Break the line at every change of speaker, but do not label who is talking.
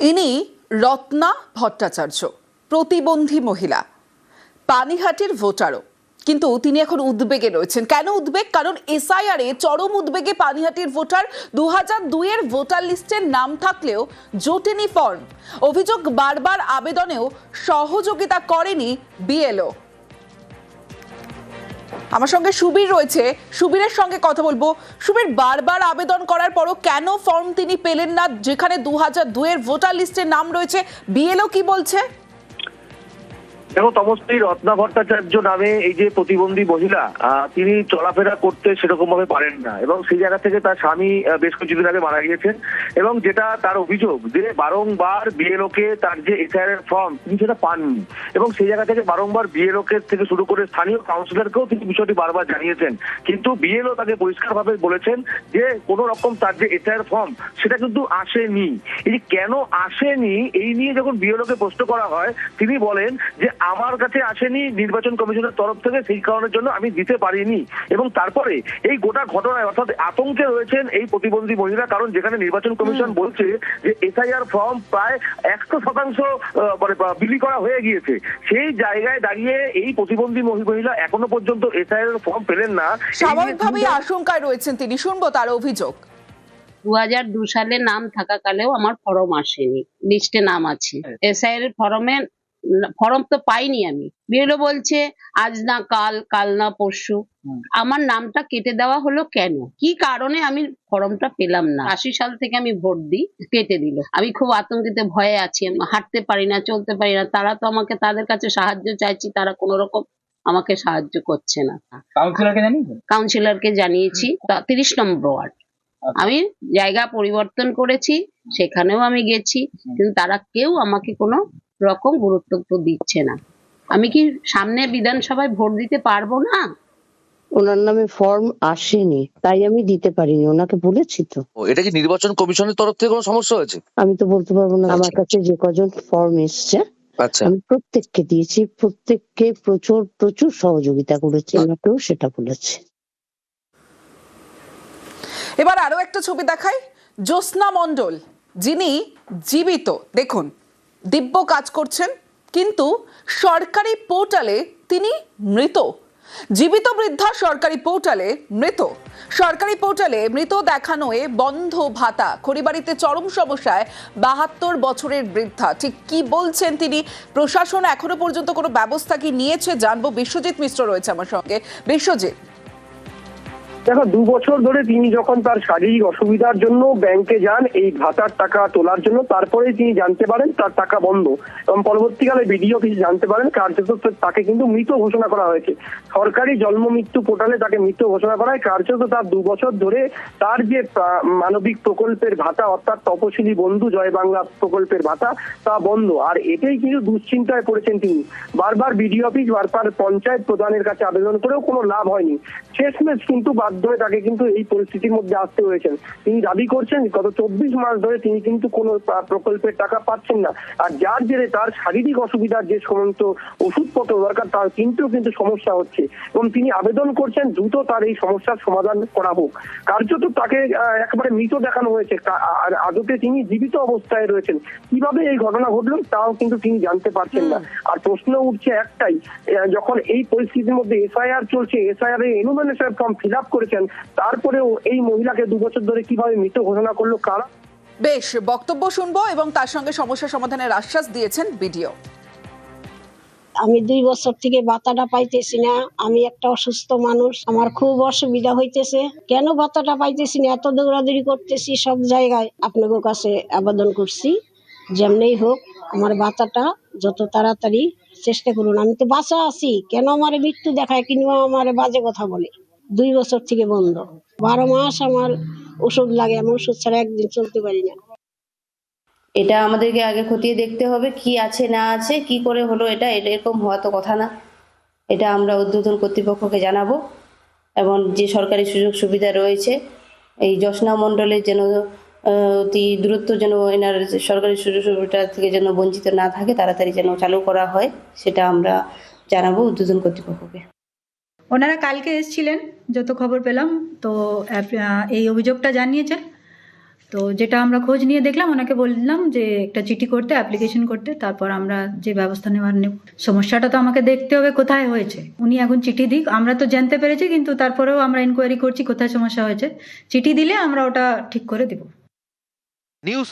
ইনি রত্না ভট্টাচার্য, প্রতিবন্ধী মহিলা, পানিহাটির ভোটারও। কিন্তু তিনি এখন উদ্বেগে রয়েছেন। কেন উদ্বেগ? কারণ এসআইআর চরম উদ্বেগে পানিহাটির ভোটার দু হাজার দুইয়ের ভোটার লিস্টের নাম থাকলেও জোটেনি ফর্ম। অভিযোগ বারবার আবেদনেও সহযোগিতা করেনি বিএলও। আমার সঙ্গে সুবীর রয়েছে। সুবীরের সঙ্গে কথা বলব। সুবীর, বারবার আবেদন করার পরও কেন ফর্ম তিনি পেলেন না? যেখানে দু হাজার দুয়ের ভোটার লিস্টের নাম রয়েছে। বিএলও কি বলছে?
দেখো তমশ্রী রত্না ভট্টাচার্য নামে এই যে প্রতিবন্ধী মহিলা তিনি চলাফেরা করতে সেরকম ভাবে পারেন না। এবং সেই জায়গা থেকে তার স্বামী বেশ কিছুদিন আগে মারা গিয়েছেন। এবং যেটা তার অভিযোগ যে বারংবার বিএলও কে তার যে এসআইআর এর ফর্ম, তিনি সেটা পাননি। এবং সেই জায়গা থেকে বারংবার বিএলও কে থেকে শুরু করে স্থানীয় কাউন্সিলরকেও তিনি বিষয়টি বারবার জানিয়েছেন। কিন্তু বিএলও তাকে পরিষ্কারভাবে বলেছেন যে কোনো রকম তার যে এসআইআর ফর্ম, সেটা কিন্তু আসেনি। এই কেন আসেনি, এই নিয়ে যখন বিএলও কে প্রশ্ন করা হয়, তিনি বলেন যে আমার কাছে আসেনি নির্বাচন কমিশনের তরফ থেকে সেই কারণের জন্য আমি দিতে পারিনি। এবং তারপরে এই গোটা ঘটনায় অর্থাৎ আতঙ্কে রয়েছেন এই প্রতিবন্ধী মহিলা কারণ যেখানে নির্বাচন কমিশন বলছে যে এসআইআর ফর্ম প্রায় একশো শতাংশ মানে বিলি করা হয়ে গিয়েছে। সেই জায়গায় দাঁড়িয়ে এই প্রতিবন্ধী মহি- মহিলা এখনও পর্যন্ত এসআইআর ফর্ম পেলেন না।
স্বাভাবিকভাবেই আশঙ্কায় রয়েছেন তিনি। শুনব তার অভিযোগ।
দু হাজার দু সালে নাম থাকাকালেও আমার ফর্ম আসেনি। লিস্টে নাম আছে। এসআইয়ের ফর্মে ফর্ম তো পাইনি আমি। বিএলও বলছে আজ না কাল কাল না পরশু। আমার নামটা কেটে দেওয়া হলো কেন? কি কারণে আমি ফর্মটা পেলাম না? আশি সাল থেকে আমি ভোট দিই কেটে দিল। আমি খুব আতঙ্কিত ভয়ে আছি। হাঁটতে পারি না চলতে পারি না। তারা তো আমাকে তাদের কাছে সাহায্য চাইছি তারা কোনো রকম আমাকে সাহায্য করছে না।
কাউন্সিলরকে জানিয়েছেন
কাউন্সিলরকে জানিয়েছি তিরিশ নম্বর ওয়ার্ড।
আচ্ছা।
আমি জায়গা পরিবর্তন করেছি সেখানেও আমি গেছি কিন্তু তারা কেউ আমাকে কোনো রকম গুরুত্ব তো দিচ্ছে না। আমি কি সামনে বিধানসভায় ভোট দিতে পারব না?
ওনার নামে ফর্ম আসেনি তাই আমি দিতে পারিনি ওনাকে বলেছি তো।
এটা কি নির্বাচন কমিশনের তরফ থেকে কোনো সমস্যা হয়েছে?
আমি তো বলতে পারব না আমার
আচ্ছা।
কাছে যে কজন ফর্ম এসছে
আচ্ছা।
আমি প্রত্যেককে দিয়েছি প্রত্যেককে প্রচুর প্রচুর সহযোগিতা করেছি ওনাকেও সেটা বলেছি।
এবার আরও একটা ছবি দেখাই জ্যোৎস্না মণ্ডল যিনি জীবিত দেখুন দিব্য কাজ করছেন, কিন্তু সরকারি পোর্টালে তিনি মৃত। জীবিত বৃদ্ধা সরকারি পোর্টালে মৃত। সরকারি পোর্টালে মৃত দেখানোয় বন্ধ ভাতা। খড়িবাড়িতে চরম সমস্যায় বাহাত্তর বছরের বৃদ্ধা। ঠিক কি বলছেন তিনি? প্রশাসন এখনও পর্যন্ত কোনো ব্যবস্থা কি নিয়েছে জানব। বিশ্বজিৎ মিশ্র রয়েছে আমার সঙ্গে। বিশ্বজিৎ।
দেখো, দু বছর ধরে তিনি যখন তার শারীরিক অসুবিধার জন্য ব্যাংকে যান, এই ভাতার টাকা তোলার জন্য তারপরে তিনি জানতে পারেন তার টাকা বন্ধ। এবং পরবর্তীকালে বিডিও কিছু জানতে পারেন, কার্যত তাকে কিন্তু মৃত ঘোষণা করা হয়েছে। সরকারি জন্ম মৃত্যু পোর্টালে তাকে মৃত ঘোষণা করা হয়। কার্যত তার দু বছর ধরে তার যে মানবিক প্রকল্পের ভাতা, অর্থাৎ তপশিলি বন্ধু জয় বাংলা প্রকল্পের ভাতা, তা বন্ধ। আর এটাই কিন্তু দুশ্চিন্তায় পড়েছেন তিনি। বারবার বিডিও অফিস বারবার পঞ্চায়েত প্রধানের কাছে আবেদন করেও কোনো লাভ হয়নি। শেষমেশ কিন্তু বাধ্য হয়ে তাকে কিন্তু এই পরিস্থিতির মধ্যে আসতে হয়েছেন। তিনি দাবি করছেন গত চব্বিশ মাস ধরে তিনি কিন্তু কোনো প্রকল্পের টাকা পাচ্ছেন না। আর যার জেরে তার শারীরিক অসুবিধার যে সমস্ত ওষুধপত্র দরকার তার কিন্তু কিন্তু সমস্যা হচ্ছে। এবং তিনি আবেদন করছেন দ্রুত তার এই সমস্যার সমাধান করা হোক। কার্যত তাকে একেবারে মৃত দেখানো হয়েছে। আর আদতে তিনি জীবিত অবস্থায় রয়েছেন। কীভাবে এই ঘটনা ঘটলো তাও কিন্তু তিনি জানতে পারছেন না। আর প্রশ্ন উঠছে একটাই যখন এই পরিস্থিতির মধ্যে এসআইআর চলছে এসআইআর এর এনুমেনেশন ফর্ম ফিল আপ করেছেন। তারপরেও এই মহিলাকে দু বছর ধরে কীভাবে মৃত ঘোষণা করল কারা?
বেশ বক্তব্য শুনব এবং তার সঙ্গে সমস্যা সমাধানের আশ্বাস দিয়েছেন বিডিও।
আমি দুই বছর থেকে বাতাটা পাইতেছি না। আমি একটা অসুস্থ মানুষ। আমার খুব অসুবিধা হইতেছে। কেন বাতাটা পাইতেছি না? এত দৌড়াদৌড়ি করতেছি সব জায়গায়। আপনাদের কাছে আবেদন করছি যেমনি হোক আমার বাতাটা যত তাড়াতাড়ি চেষ্টা করুন। আমি তো বাঁচা আছি। কেন আমার মৃত্যু দেখায় কিংবা আমার বাজে কথা বলে? দুই বছর থেকে বন্ধ। বারো মাস আমার ওষুধ লাগে, আমি ওষুধ ছাড়া একদিন চলতে পারি না।
এটা আমাদেরকে আগে খতিয়ে দেখতে হবে, কি আছে, না আছে, কি করে হলো এটা এরকম হওয়া তো কথা না। এটা আমরা উদ্বোধন কর্তৃপক্ষকে জানাব। এবং যে সরকারি সুযোগ সুবিধা রয়েছে, এই যশনা মণ্ডলের যেন অতি দূরত্ব যেন এনার সরকারি সুযোগ সুবিধা থেকে যেন বঞ্চিত না থাকে, তাড়াতাড়ি যেন চালু করা হয়, সেটা আমরা জানাব উদ্বোধন কর্তৃপক্ষকে।
ওনারা কালকে এসেছিলেন, যত খবর পেলাম, তো এই অভিযোগটা জানিয়েছেন।
তো যেটা আমরা খোঁজ নিয়ে দেখলাম, ওনাকে বললাম যে একটা চিঠি করতে, অ্যাপ্লিকেশন করতে, তারপর আমরা যে ব্যবস্থা নেওয়ার নেব। সমস্যাটা তো আমাকে দেখতে হবে কোথায় হয়েছে। উনি এখন চিঠি দিক, আমরা তো জানতে পেরেছি, কিন্তু তারপরেও আমরা ইনকোয়ারি করছি কোথায় সমস্যা হয়েছে। চিঠি দিলে আমরা ওটা ঠিক করে দিব।
নিউজ